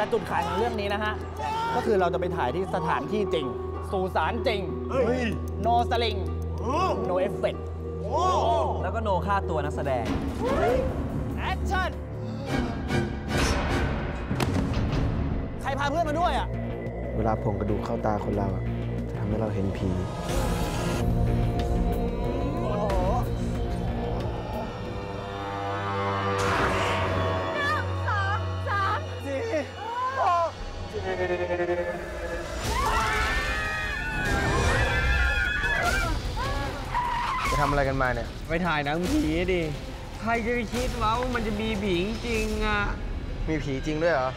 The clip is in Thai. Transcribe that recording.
แต่จุดขายของเรื่องนี้นะฮะ ก็คือเราจะไปถ่ายที่สถานที่จริง สู่สารจริง no sling no effect แล้วก็โนค่าตัวนักแสดง action ใครพาเพื่อนมาด้วยอะ เวลาผงกระดูกเข้าตาคนเราอะจะทำให้เราเห็นผี จะทำอะไรกันมาเนี่ย ไปถ่ายหนังผีดิ ใครจะไปคิดว่ามันจะมีผีจริงอะ มีผีจริงด้วยเหรอ